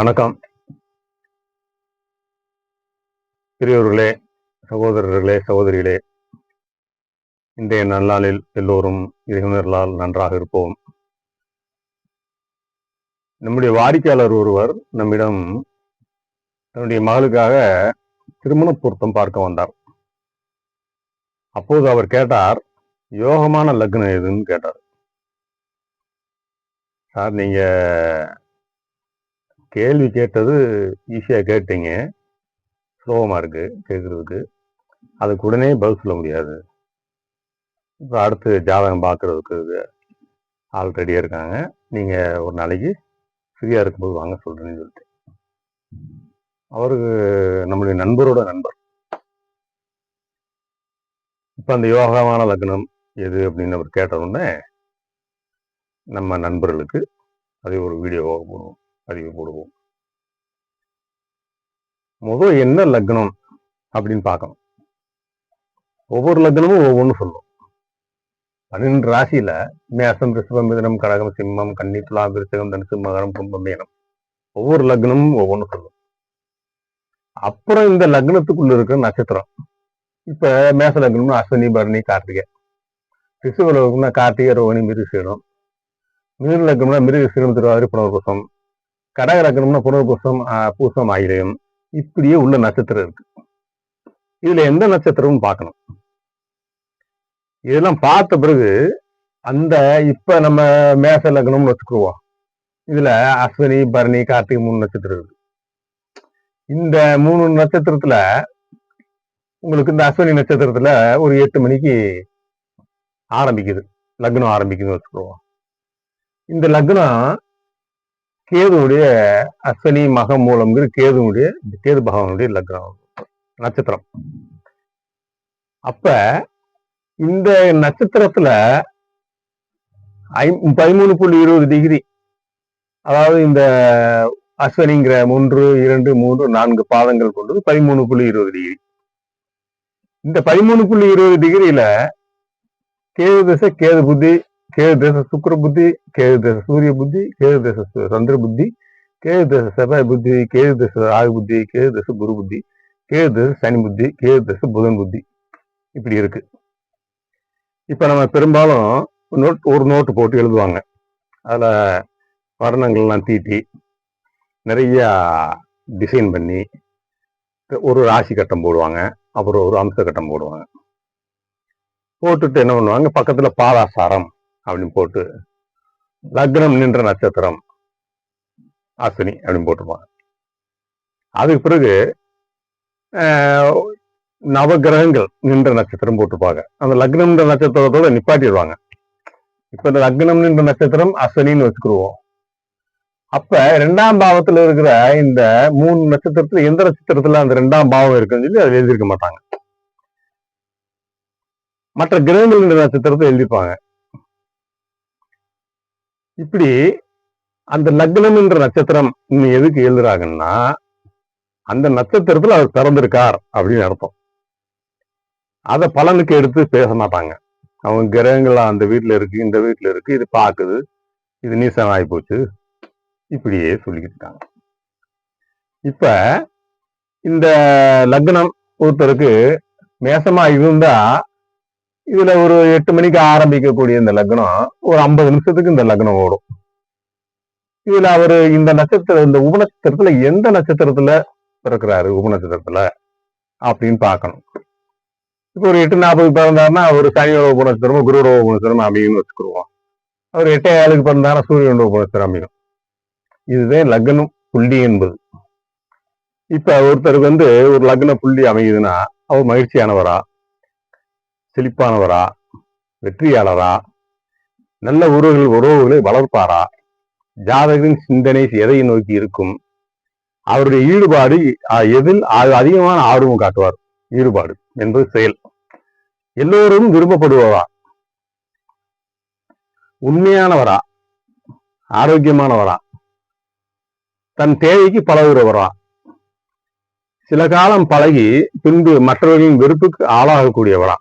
வணக்கம். பெரியோர்களே சகோதரர்களே சகோதரிகளே இன்றைய நல்லாளில் எல்லோரும் இறைவனர்களால் நன்றாக இருப்போம். நம்முடைய வாடிக்கையாளர் ஒருவர் நம்மிடம் தன்னுடைய மகளுக்காக திருமண பொருத்தம் பார்க்க வந்தார். அப்போது அவர் கேட்டார் யோகமான லக்னம் எதுன்னு? கேட்டார். சார் நீங்க கேள்வி கேட்டது ஈஸியாக கேட்டீங்க. சுலபமாக இருக்குது கேட்குறதுக்கு அதுக்கு உடனே பதில் சொல்ல முடியாது. இப்போ அடுத்து ஜாதகம் பார்க்குறதுக்கு ஆள் ரெடியாக இருக்காங்க. நீங்கள் ஒரு நாளைக்கு ஃப்ரீயாக இருக்கும்போது வாங்க சொல்கிறேன்னு சொல்லிட்டு. அவருக்கு நம்மளுடைய நண்பரோட நண்பர். இப்போ அந்த யோகமான லக்னம் எது அப்படின்னு அவர் கேட்ட உடனே நம்ம நண்பர்களுக்கு அதை ஒரு வீடியோவாக போடுவோம். பதிவு போடுவோம் முதல் என்ன லக்னம் அப்படின்னு பார்க்கணும். ஒவ்வொரு லக்னமும் ஒவ்வொன்றும் சொல்லும். பன்னெண்டு ராசியில மேசம் ரிஷபம் மிதனம் கடகம் சிம்மம் கன்னி துலா விருச்சகம் தனுசு மகரம் கும்பம் மீனம். ஒவ்வொரு லக்னமும் ஒவ்வொன்றும் சொல்லும். அப்புறம் இந்த லக்னத்துக்குள்ள இருக்கிற நட்சத்திரம். இப்ப மேச லக்னம்னா அஸ்வினி பரணி கார்த்திகை. ரிஷப லக்னம்னா கார்த்திகை ரோகிணி மிருகசீனம் மிருக லக்னம்னா மிருகசீனம் திருவாதிரி புனர்பூசம். கடக லக்னம்னா புனர்பூசம் பூசம் ஆயிரம் இப்படியே உள்ள நட்சத்திரம் இருக்கு. இதுல எந்த நட்சத்திரமும் பார்க்கணும். இதெல்லாம் பார்த்த பிறகு அந்த இப்ப நம்ம மேச லக்னம்னு வச்சுக்குவோம். இதுல அஸ்வினி பரணி கார்த்திகை மூணு நட்சத்திரம் இருக்கு. இந்த மூணு நட்சத்திரத்துல உங்களுக்கு இந்த அஸ்வினி நட்சத்திரத்துல ஒரு எட்டு மணிக்கு ஆரம்பிக்குது. லக்னம் ஆரம்பிக்குதுன்னு வச்சுக்குவோம். இந்த லக்னம் கேதுவுடைய அஸ்வினி மக மூலம்ங்கிற கேதுவுடைய கேது பகவானுடைய லக்னம். நட்சத்திரம். அப்ப இந்த நட்சத்திரத்துல ஐ- பதிமூணு புள்ளி இருபது டிகிரி. அதாவது இந்த அஸ்வினிங்கிற மூன்று இரண்டு மூன்று நான்கு பாதங்கள் கொண்டது பதிமூணு புள்ளி இருபது டிகிரி. இந்த பதிமூணு புள்ளி இருபது டிகிரியில கேது திசை கேது புத்தி கேது தேச சுக்கர புத்தி கேது தேச சூரிய புத்தி கேது தேச சந்திர புத்தி கேது தேச செவ்வாய் புத்தி கேது தேச ஆகு புத்தி கேது தேச குரு புத்தி கேது தேச சனி புத்தி கேது தேச புதன் புத்தி. இப்படி இருக்கு. இப்ப நம்ம பெரும்பாலும் நோட் ஒரு நோட்டு போட்டு எழுதுவாங்க. அதுல வர்ணங்கள்லாம் தீட்டி நிறைய டிசைன் பண்ணி ஒரு ராசி கட்டம் போடுவாங்க அப்புறம் ஒரு அம்ச கட்டம் போடுவாங்க. போட்டுட்டு என்ன பண்ணுவாங்க? பக்கத்துல பாதாசாரம் அப்படின்னு போட்டு லக்னம் நின்ற நட்சத்திரம் அஸ்வினி அப்படின்னு போட்டுருப்பாங்க. அதுக்கு பிறகு நவகிரகங்கள் நின்ற நட்சத்திரம் போட்டிருப்பாங்க. அந்த லக்னம்ன்ற நட்சத்திரத்தோட நிப்பாட்டிடுவாங்க. இப்ப இந்த லக்னம் நின்ற நட்சத்திரம் அஸ்வினின்னு வச்சுக்கிருவோம் அப்ப ரெண்டாம் பாவத்துல இருக்கிற இந்த மூணு நட்சத்திரத்துல எந்த நட்சத்திரத்துல அந்த ரெண்டாம் பாவம் இருக்குன்னு சொல்லி அதை எழுதியிருக்க மாட்டாங்க. மற்ற கிரகங்கள் நின்ற நட்சத்திரத்தை எழுதிப்பாங்க இப்படி அந்த லக்னம் என்ற நட்சத்திரம் இன்னும் எதுக்கு எழுதுறாங்கன்னா அந்த நட்சத்திரத்துல அவர் பிறந்திருக்கார் அப்படின்னு அர்த்தம். அத பலனுக்கு எடுத்து பேச மாட்டாங்க. அவங்க கிரகங்கள் அந்த வீட்டுல இருக்கு இந்த வீட்டுல இருக்கு இது பாக்குது இது நீசம் ஆகி போச்சு இப்படியே சொல்லிக்கிட்டு இருக்காங்க. இப்ப இந்த லக்னம் ஒருத்தருக்கு மேசமா இருந்தா இதுல ஒரு எட்டு மணிக்கு ஆரம்பிக்கக்கூடிய இந்த லக்னம் ஒரு ஐம்பது நிமிஷத்துக்கு இந்த லக்னம் ஓடும். இதுல அவரு இந்த நட்சத்திரம் இந்த உபநட்சத்திரத்துல எந்த நட்சத்திரத்துல பிறக்கிறாரு உபநட்சத்திரத்துல அப்படின்னு பார்க்கணும். இப்போ ஒரு எட்டு நாற்பது பிறந்தாருன்னா ஒரு சனியோட உபநட்சத்திரமோ குருவோட உபநட்சத்திரமோ அமையும்னு வச்சுக்கிடுவோம் அவர் எட்டே ஏழுக்கு பிறந்தாருன்னா சூரியனோட உபநட்சத்திரம் அமையும். இதுதான் லக்னம் புள்ளி என்பது. இப்ப ஒருத்தருக்கு வந்து ஒரு லக்ன புள்ளி அமையுதுன்னா அவர் மகிழ்ச்சியானவரா? செழிப்பானவரா வெற்றியாளரா நல்ல உறவுகள் உறவுகளை வளர்ப்பாரா ஜாதகரின் சிந்தனை எதை நோக்கி இருக்கும் அவருடைய ஈடுபாடு எதில் அதிகமான ஆர்வம் காட்டுவார் ஈடுபாடு என்பது செயல். எல்லோரும் விரும்பப்படுபவரா உண்மையானவரா ஆரோக்கியமானவரா தன் தேவைக்கு பழகுறவரா சில காலம் பழகி பின்பு மற்றவர்களின் வெறுப்புக்கு ஆளாகக்கூடியவரா.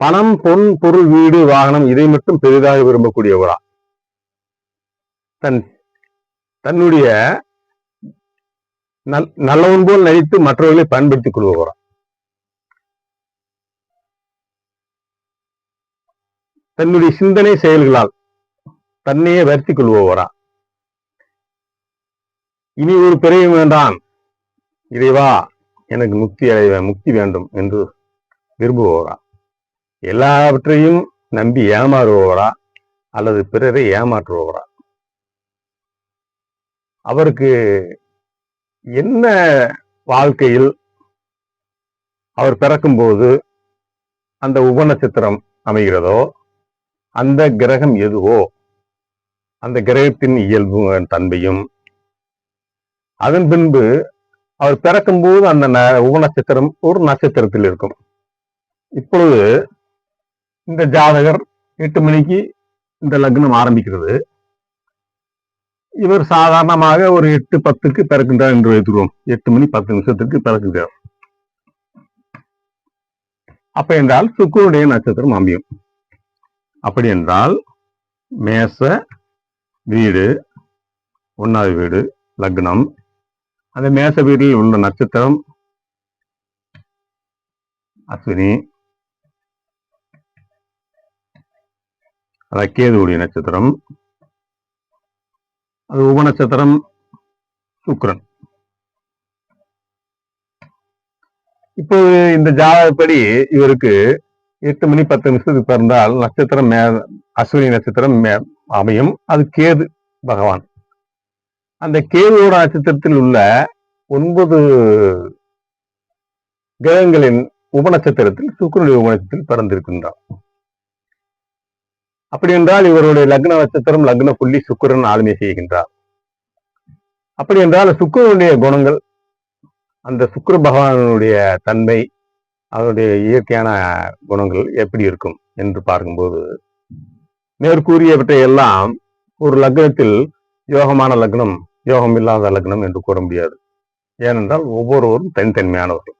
பணம் பொன் பொருள் வீடு வாகனம் இதை மட்டும் பெரிதாக விரும்பக்கூடியவரா? தன் தன்னுடைய நல்- நல்லவன் போல் நடித்து மற்றவர்களை பயன்படுத்திக் கொள்பவரா? தன்னுடைய சிந்தனை செயல்களால் தன்னையே வருத்திக் கொள்பவரா? இனி ஒரு பிறையும் வேண்டாம். இறைவா எனக்கு முக்தி அடைவேன் முக்தி வேண்டும் என்று விரும்புபவரா? எல்லாவற்றையும் நம்பி ஏமாறுபவரா? அல்லது பிறரை ஏமாற்றுபவரா? அவருக்கு என்ன வாழ்க்கையில் அவர் பிறக்கும்போது அந்த உபநட்சத்திரம் அமைகிறதோ அந்த கிரகம் எதுவோ அந்த கிரகத்தின் இயல்பு தன்மையும் அதன் பின்பு அவர் பிறக்கும்போது அந்த ந- உபநட்சத்திரம் ஒரு நட்சத்திரத்தில் இருக்கும். இப்பொழுது இந்த ஜாதகர் எட்டு மணிக்கு இந்த லக்னம் ஆரம்பிக்கிறது. இவர் சாதாரணமாக ஒரு எட்டு பத்துக்கு பிறக்கின்றார் என்று வைத்துருவோம் எட்டு மணி பத்து நிமிஷத்துக்கு பிறக்கின்றார். அப்ப என்றால் சுக்குருடைய நட்சத்திரம் அமையும். அப்படி என்றால் மேச வீடு ஒன்னாவது வீடு லக்னம். அந்த மேச வீட்டில் உள்ள நட்சத்திரம் அஸ்வினி அதான் கேதுவுடைய நட்சத்திரம். அது உபநட்சத்திரம் சுக்ரன் இப்போ இந்த ஜாதகப்படி இவருக்கு எட்டு மணி பத்து நிமிஷத்துக்கு பிறந்தால் நட்சத்திரம் மே அஸ்வினி நட்சத்திரம் மே- அமையும். அது கேது பகவான். அந்த கேதுவோட நட்சத்திரத்தில் உள்ள ஒன்பது கிரகங்களின் உபநட்சத்திரத்தில் சுக்கரனுடைய உபநட்சத்திரத்தில் பிறந்திருக்கின்றான் அப்படி என்றால் இவருடைய லக்ன நட்சத்திரம் லக்ன புள்ளி சுக்கிரன் ஆளுமை செய்கின்றார். அப்படி என்றால் சுக்கரனுடைய குணங்கள் அந்த சுக்கர பகவானுடைய தன்மை அவருடைய இயற்கையான குணங்கள் எப்படி இருக்கும் என்று பார்க்கும்போது மேற்கூறியவற்றை எல்லாம் ஒரு லக்னத்தில் யோகமான லக்னம் யோகம் இல்லாத லக்னம் என்று கூற முடியாது. ஏனென்றால் ஒவ்வொருவரும் தனித்தன்மையானவர்கள்.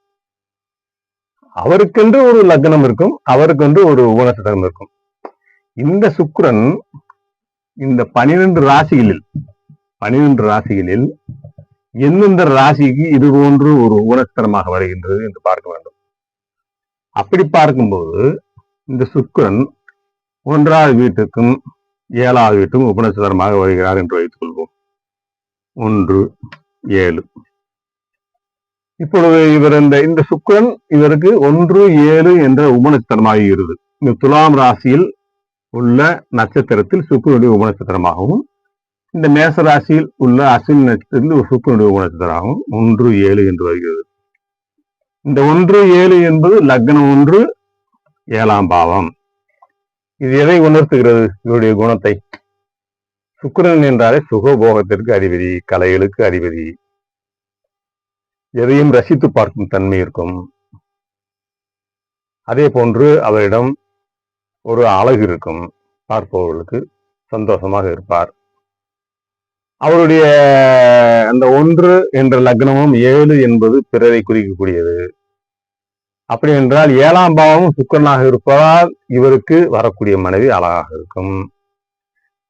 அவருக்கென்று ஒரு லக்னம் இருக்கும் அவருக்கென்று ஒரு உபநட்சத்திரம் இருக்கும். இந்த சுக்கிரன் இந்த பனிரெண்டு ராசிகளில் பனிரெண்டு ராசிகளில் எந்தெந்த ராசிக்கு இது போன்று ஒரு உபநட்சத்திரமாக வருகின்றது என்று பார்க்க வேண்டும். அப்படி பார்க்கும்போது இந்த சுக்கிரன் ஒன்றாவது வீட்டுக்கும் ஏழாவது வீட்டும் உபநட்சத்திரமாக வருகிறார் என்று வைத்துக் கொள்வோம். ஒன்று ஏழு. இப்பொழுது இவர் இந்த இந்த சுக்கிரன் இவருக்கு ஒன்று ஏழு என்ற உபநட்சத்திரமாகிறது இந்த துலாம் ராசியில் உள்ள நட்சத்திரத்தில் சுக்கிரனுடைய உபநட்சத்திரமாகவும் இந்த மேச ராசியில் உள்ள அஸ்வினி நட்சத்திரத்தில் ஒரு சுக்கிரனுடைய உபநட்சத்திரமாகவும் ஒன்று ஏழு என்று வருகிறது. இந்த ஒன்று ஏழு என்பது லக்னம் ஒன்று ஏழாம் பாவம். இது எதை உணர்த்துகிறது? இவருடைய குணத்தை. சுக்கிரன் என்றாலே சுகபோகத்திற்கு அதிபதி கலைகளுக்கு அதிபதி. எதையும் ரசித்து பார்க்கும் தன்மை இருக்கும். அதே போன்று அவரிடம் ஒரு அழகு இருக்கும். பார்ப்பவர்களுக்கு சந்தோஷமாக இருப்பார். அவருடைய அந்த ஒன்று என்ற லக்னமும் ஏழு என்பது பிறரை குறிக்கக்கூடியது. அப்படி என்றால் ஏழாம் பாவமும் சுக்கரனாக இருப்பதால் இவருக்கு வரக்கூடிய மனைவி அழகாக இருக்கும்.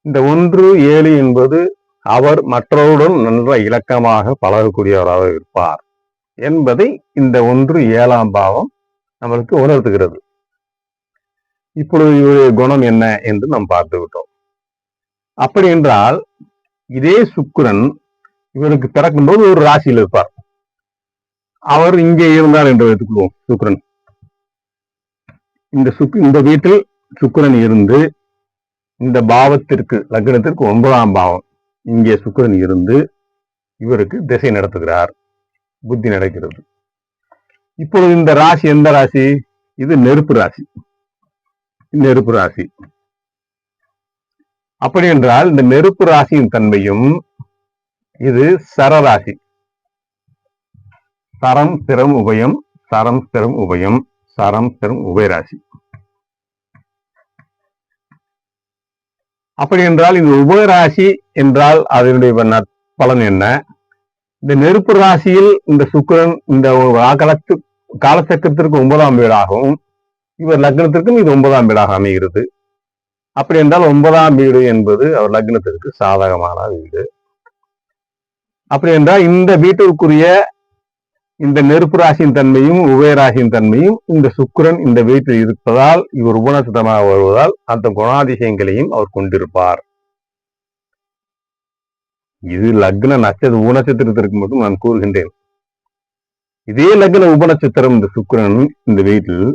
இந்த ஒன்று ஏழு என்பது அவர் மற்றவருடன் நன்ற இலக்கமாக பழகக்கூடியவராக இருப்பார் என்பதை இந்த ஒன்று ஏழாம் பாவம் நம்மளுக்கு உணர்த்துகிறது. இப்பொழுது இவருடைய குணம் என்ன என்று நாம் பார்த்து விட்டோம். அப்படி என்றால் இதே சுக்கிரன் இவருக்கு பிறக்கும்போது ஒரு ராசியில் இருப்பார். அவர் இங்கே இருந்தார் என்று வைத்துக்கொள்வோம் சுக்கிரன். இந்த சுக் இந்த வீட்டில் சுக்கிரன் இருந்து இந்த பாவத்திற்கு லக்னத்திற்கு ஒன்பதாம் பாவம். இங்கே சுக்கிரன் இருந்து இவருக்கு திசை நடத்துகிறார் புத்தி நடக்கிறது. இப்பொழுது இந்த ராசி எந்த ராசி? இது நெருப்பு ராசி. நெருப்பு ராசி. அப்படி என்றால் இந்த நெருப்பு ராசியின் தன்மையும் இது சரராசி சரம் ஸ்திரம் உபயம். சரம் ஸ்திரம் உபயம். சரம் ஸ்திரம் உபயராசி அப்படி என்றால் இந்த உபயராசி என்றால் அதனுடைய பலன் என்ன? இந்த நெருப்பு ராசியில் இந்த சுக்கிரன் இந்த காலத்து காலச்சக்கரத்திற்கு ஒன்பதாம் வீடாகவும் இவர் லக்னத்திற்கும் இது ஒன்பதாம் வீடாக அமைகிறது. அப்படி என்றால் ஒன்பதாம் வீடு என்பது அவர் லக்னத்திற்கு சாதகமான வீடு. அப்படி என்றால் இந்த வீட்டிற்குரிய இந்த நெருப்பு ராசியின் தன்மையும் உபயராசியின் தன்மையும் இந்த சுக்கிரன் இந்த வீட்டில் இருப்பதால் இவர் உபநட்சத்திரமாக வருவதால் அந்த குணாதிசயங்களையும் அவர் கொண்டிருப்பார். இது லக்ன நட்சத்திர உபநட்சத்திரத்திற்கு மட்டும் நான் கூறுகின்றேன். இதே லக்ன உபநட்சத்திரம் இந்த சுக்கிரன் இந்த வீட்டில்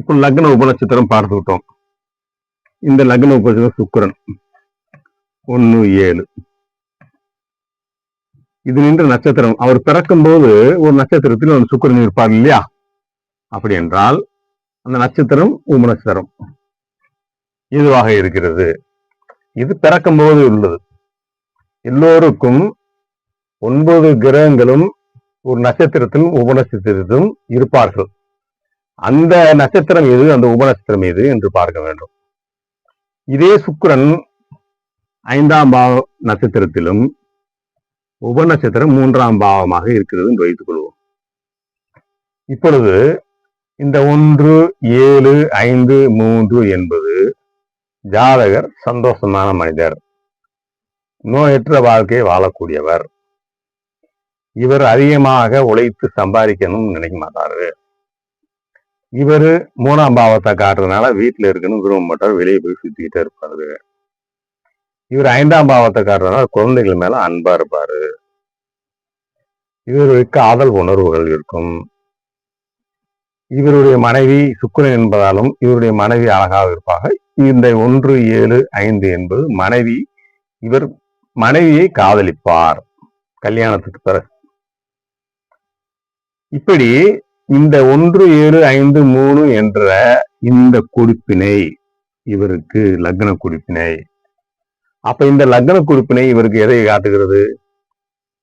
இப்போ லக்ன உபநட்சத்திரம் பார்த்துக்கிட்டோம் இந்த லக்ன உபநட்சத்திரம் சுக்கிரன். ஒன்னு ஏழு. இது நின்ற நட்சத்திரம். அவர் பிறக்கும் போது ஒரு நட்சத்திரத்தில் ஒரு சுக்கரன் இருப்பார் இல்லையா? அப்படி என்றால் அந்த நட்சத்திரம் உபநட்சத்திரம். இதுவாக இருக்கிறது? இது பிறக்கும் போது உள்ளது. எல்லோருக்கும் ஒன்பது கிரகங்களும் ஒரு நட்சத்திரத்திலும் உபநட்சத்திரத்திலும் இருப்பார்கள். அந்த நட்சத்திரம் எது அந்த உபநட்சத்திரம் எது என்று பார்க்க வேண்டும். இதே சுக்கிரன் ஐந்தாம் பாவ நட்சத்திரத்திலும் உபநட்சத்திரம் மூன்றாம் பாவமாக இருக்கிறது என்று வைத்துக் கொள்வோம். இப்பொழுது இந்த ஒன்று ஏழு ஐந்து மூன்று என்பது ஜாதகர் சந்தோஷமான மனிதர். நோயற்ற வாழ்க்கை வாழக்கூடியவர். இவர் அதிகமாக உழைத்து சம்பாதிக்கணும்னு நினைக்க மாட்டாரு. இவர் மூணாம் பாவத்தை காட்டுறதுனால வீட்டுல இருக்கணும் விரும்ப மாட்டார் வெளியே போய் சுத்திக்கிட்டே இருப்பாரு. இவர் ஐந்தாம் பாவத்தை காட்டுறதுனால குழந்தைகள் மேல அன்பா இருப்பாரு. இவருக்கு காதல் உணர்வுகள் இருக்கும். இவருடைய மனைவி சுக்கரன் என்பதாலும் இவருடைய மனைவி அழகாக இருப்பாக இந்த ஒன்று ஏழு ஐந்து என்பது மனைவி இவர் மனைவியை காதலிப்பார் கல்யாணத்துக்கு பிறகு. இப்படி இந்த ஒன்று ஏழு ஐந்து மூணு என்ற இந்த குறிப்பினை இவருக்கு லக்ன குறிப்பினை. அப்ப இந்த லக்ன குறிப்பினை இவருக்கு எதை காட்டுகிறது?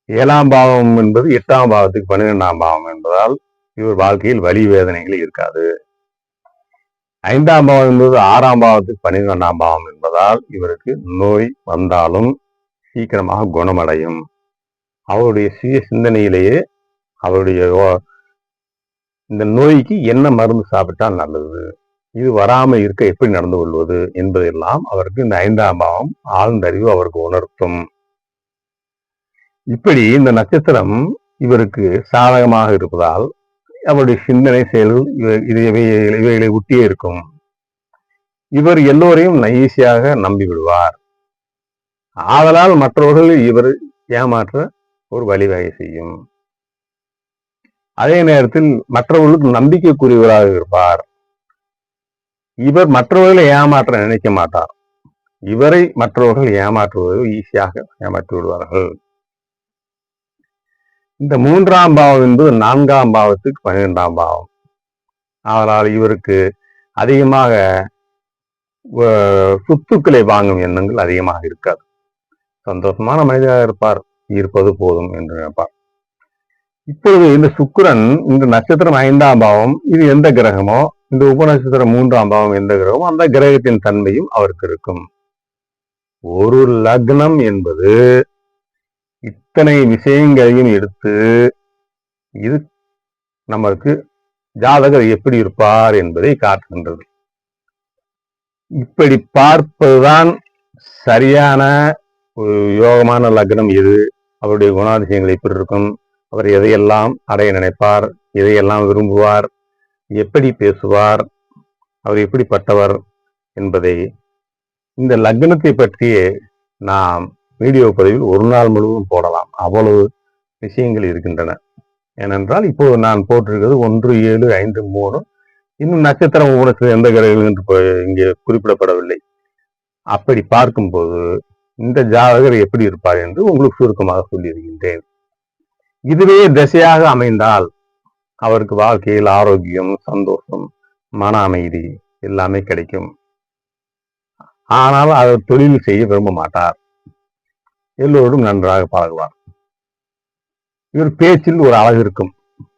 ஏழாம் பாவம் என்பது எட்டாம் பாவத்துக்கு பன்னிரெண்டாம் பாவம் என்பதால் இவர் வாழ்க்கையில் வலி வேதனைகள் இருக்காது. ஐந்தாம் பாவம் என்பது ஆறாம் பாவத்துக்கு பன்னிரெண்டாம் பாவம் என்பதால் இவருக்கு நோய் வந்தாலும் சீக்கிரமாக குணமடையும். அவருடைய சுய சிந்தனையிலேயே அவருடைய இந்த நோய்க்கு என்ன மருந்து சாப்பிட்டால் நல்லது? இது வராமல் இருக்க எப்படி நடந்து கொள்வது என்பதெல்லாம் அவருக்கு இந்த ஐந்தாம் பாவம் ஆழ்ந்தறிவு அவருக்கு உணர்த்தும். இப்படி இந்த நட்சத்திரம் இவருக்கு சாதகமாக இருப்பதால் அவருடைய சிந்தனை செயல்கள் இவை- இவை- இவைகளை ஒட்டியே இருக்கும். இவர் எல்லோரையும் நைசியாக நம்பி விடுவார். ஆதலால் மற்றவர்கள் இவர் ஏமாற்ற ஒரு வழிவகை செய்யும். அதே நேரத்தில் மற்றவர்களுக்கு நம்பிக்கைக்குரியவராக இருப்பார். இவர் மற்றவர்களை ஏமாற்ற நினைக்க மாட்டார். இவரை மற்றவர்கள் ஏமாற்றுவது ஈஸியாக ஏமாற்றி விடுவார்கள். இந்த மூன்றாம் பாவம் என்பது நான்காம் பாவத்துக்கு பன்னிரெண்டாம் பாவம். அதனால் இவருக்கு அதிகமாக சொத்துக்களை வாங்கும் எண்ணங்கள் அதிகமாக இருக்காது. சந்தோஷமான மனிதராக இருப்பார். இருப்பது போதும் என்று நினைப்பார். இப்பொழுது இந்த சுக்கிரன் இந்த நட்சத்திரம் ஐந்தாம் பாவம் இது எந்த கிரகமோ இந்த உபநட்சத்திரம் மூன்றாம் பாவம் எந்த கிரகமோ அந்த கிரகத்தின் தன்மையும் அவருக்கு இருக்கும். ஒரு லக்னம் என்பது இத்தனை விஷயங்களையும் எடுத்து இது நமக்கு ஜாதகர் எப்படி இருப்பார் என்பதை காட்டுகின்றது. இப்படி பார்ப்பதுதான் சரியான ஒரு யோகமான லக்னம் எது? அவருடைய குணாதிசயங்கள் எப்படி இருக்கும்? அவர் எதையெல்லாம் அடைய நினைப்பார் எதையெல்லாம் விரும்புவார் எப்படி பேசுவார் அவர் எப்படிப்பட்டவர் என்பதை இந்த லக்னத்தை பற்றியே நாம் வீடியோ பதிவில் ஒரு நாள் முழுவதும் போடலாம். அவ்வளவு விஷயங்கள் இருக்கின்றன. ஏனென்றால் இப்போது நான் போட்டிருக்கிறது ஒன்று ஏழு ஐந்து மூணு. இன்னும் நட்சத்திரம் உணர்ச்சி எந்த கிரகங்கள் என்று இங்கே குறிப்பிடப்படவில்லை. அப்படி பார்க்கும்போது இந்த ஜாதகர் எப்படி இருப்பார் என்று உங்களுக்கு சுருக்கமாக சொல்லியிருக்கின்றேன். இதுவே திசையாக அமைந்தால் அவருக்கு வாழ்க்கையில் ஆரோக்கியம் சந்தோஷம் மன அமைதி எல்லாமே கிடைக்கும். ஆனால் அவர் தொழில் செய்ய விரும்ப மாட்டார். எல்லோரும் நன்றாக பழகுவார். இவர் பேச்சில் ஒரு அழகு இருக்கும்.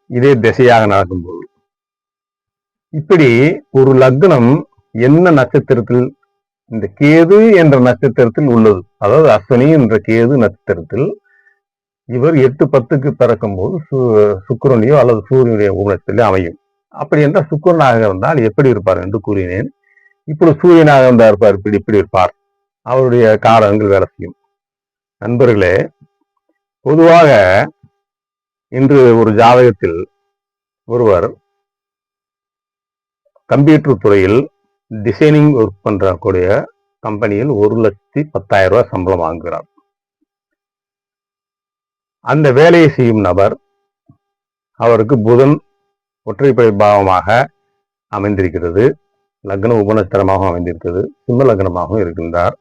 இதே திசையாக நடக்கும்போது. இப்படி ஒரு லக்னம் என்ன நட்சத்திரத்தில் இந்த கேது என்ற நட்சத்திரத்தில் உள்ளது. அதாவது அஸ்வினி என்ற கேது நட்சத்திரத்தில் இவர் எட்டு பத்துக்கு பிறக்கும் போது சுக்கரனையோ அல்லது சூரியனுடைய ஊனத்திலே அமையும். அப்படி என்றால் சுக்கரனாக இருந்தால் எப்படி இருப்பார் என்று கூறினேன். இப்படி சூரியனாக இருந்தால் இருப்பார் இப்படி இப்படி இருப்பார். அவருடைய காரகங்கள் வேலை செய்யும். நண்பர்களே பொதுவாக இன்று ஒரு ஜாதகத்தில் ஒருவர் கம்ப்யூட்டர் துறையில் டிசைனிங் ஒர்க் பண்றக்கூடிய கம்பெனியில் ஒரு லட்சத்தி பத்தாயிரம் ரூபாய் சம்பளம் வாங்குகிறார். அந்த வேலையை செய்யும் நபர் அவருக்கு புதன் ஒற்றைப்படை பாவமாக அமைந்திருக்கிறது. லக்ன உபநஸ்தரமாகவும் அமைந்திருக்கிறது. சிம்ம லக்னமாகவும் இருக்கின்றார்.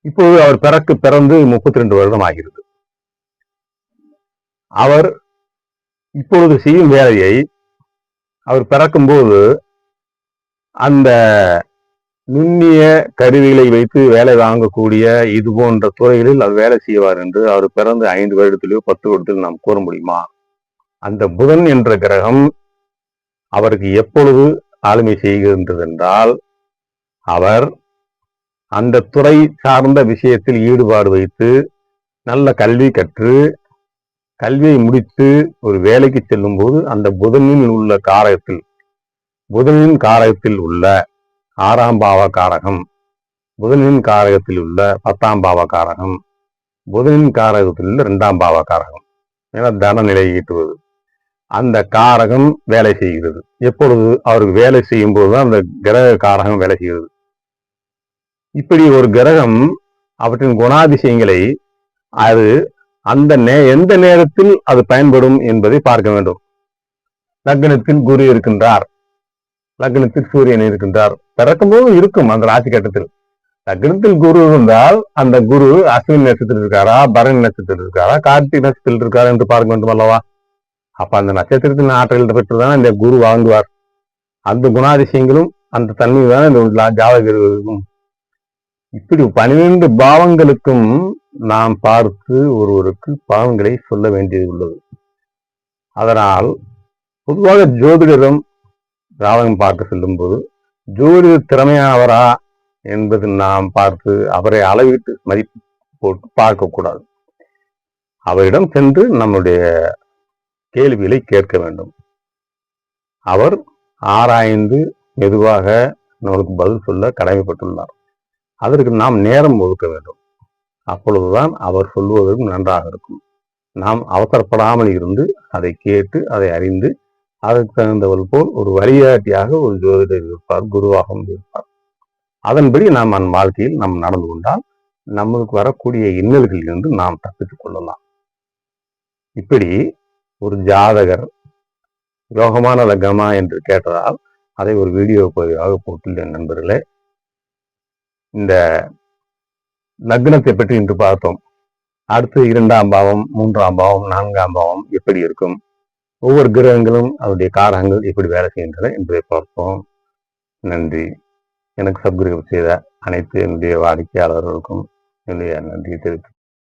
இப்போது அவர் பிறக்கு பிறந்து முப்பத்தி ரெண்டு வருடம் ஆகிறது. அவர் இப்பொழுது செய்யும் வேலையை அவர் பிறக்கும்போது அந்த நுண்ணிய கருவிகளை வைத்து வேலை வாங்கக்கூடிய இது போன்ற துறைகளில் அவர் வேலை செய்வார் என்று அவர் பிறந்த ஐந்து வருடத்திலோ பத்து வருடத்தில் நாம் கூற முடியுமா? அந்த புதன் என்ற கிரகம் அவருக்கு எப்பொழுது ஆளுமை செய்கின்றது என்றால் அவர் அந்த துறை சார்ந்த விஷயத்தில் ஈடுபாடு வைத்து நல்ல கல்வி கற்று கல்வியை முடித்து ஒரு வேலைக்கு செல்லும் போது அந்த புதனில் உள்ள காரகத்தில் புதனின் காரகத்தில் உள்ள ஆறாம் பாவ காரகம் புதனின் காரகத்தில் உள்ள பத்தாம் பாவ காரகம் புதனின் காரகத்தில் உள்ள இரண்டாம் பாவ காரகம் என தன நிலை ஈட்டுவது. அந்த காரகம் வேலை செய்கிறது. எப்பொழுது அவருக்கு வேலை செய்யும் போதுதான் அந்த கிரக காரகம் வேலை செய்கிறது. இப்படி ஒரு கிரகம் அவற்றின் குணாதிசயங்களை அது அந்த நே எந்த நேரத்தில் அது பயன்படும் என்பதை பார்க்க வேண்டும். லக்னத்தில் குரு இருக்கின்றார். லக்னத்தில் சூரியன் இருக்கின்றார். பிறக்கும்போது இருக்கும் அந்த ராசி கட்டத்தில். லக்னத்தில் குரு இருந்தால் அந்த குரு அஸ்வின் நட்சத்திரம் இருக்காரா பரணி நட்சத்திரம் இருக்காரா கார்த்திகை நட்சத்திரம் இருக்காரா என்று பார்க்க வேண்டும் அல்லவா? அப்ப அந்த நட்சத்திரத்தின் ஆற்றல் பெற்றுதான் இந்த குரு வாழ்ந்துவார். அந்த குணாதிசயங்களும் அந்த தன்மை தான் இந்த ஜாதகர்களுக்கும். இப்படி பன்னிரண்டு பாவங்களுக்கும் நாம் பார்த்து ஒருவருக்கு பாவங்களை சொல்ல வேண்டியது உள்ளது. அதனால் பொதுவாக ஜோதிடரும் ஜாதகம் பார்க்க செல்லும்போது ஜோதிட திறமையானவரா? என்பது நாம் பார்த்து அவரை அளவிட்டு மதிப்பு போட்டு பார்க்கக்கூடாது அவரிடம் சென்று நம்முடைய கேள்விகளை கேட்க வேண்டும். அவர் ஆராய்ந்து மெதுவாக நம்மளுக்கு பதில் சொல்ல கடமைப்பட்டுள்ளார். அதற்கு நாம் நேரம் ஒதுக்க வேண்டும். அப்பொழுதுதான் அவர் சொல்வதற்கும் நன்றாக இருக்கும். நாம் அவசரப்படாமல் இருந்து அதை கேட்டு அதை அறிந்து அதற்கு தகுந்தவள் போல் ஒரு வழிகாட்டியாக ஒரு ஜோதிடர் இருப்பார் குருவாகவும் இருப்பார். அதன்படி நாம் நம் வாழ்க்கையில் நாம் நடந்து கொண்டால் நம்மளுக்கு வரக்கூடிய இன்னல்களில் இருந்து நாம் தப்பித்துக் கொள்ளலாம். இப்படி ஒரு ஜாதகர் யோகமான லக்னமா என்று கேட்டதால் அதை ஒரு வீடியோ பதிவாக போட்டுள்ளேன் நண்பர்களே. இந்த லக்னத்தை பற்றி இன்று பார்த்தோம். அடுத்து இரண்டாம் பாவம் மூன்றாம் பாவம் நான்காம் பாவம் எப்படி இருக்கும்? ஒவ்வொரு கிரகங்களும் அவருடைய காரகங்கள் எப்படி வேலை செய்கின்றன என்பதை பார்ப்போம். நன்றி. எனக்கு சப்குருகம் செய்த அனைத்து என்னுடைய வாடிக்கையாளர்களுக்கும் என்னுடைய நன்றியை தெரிவித்துக்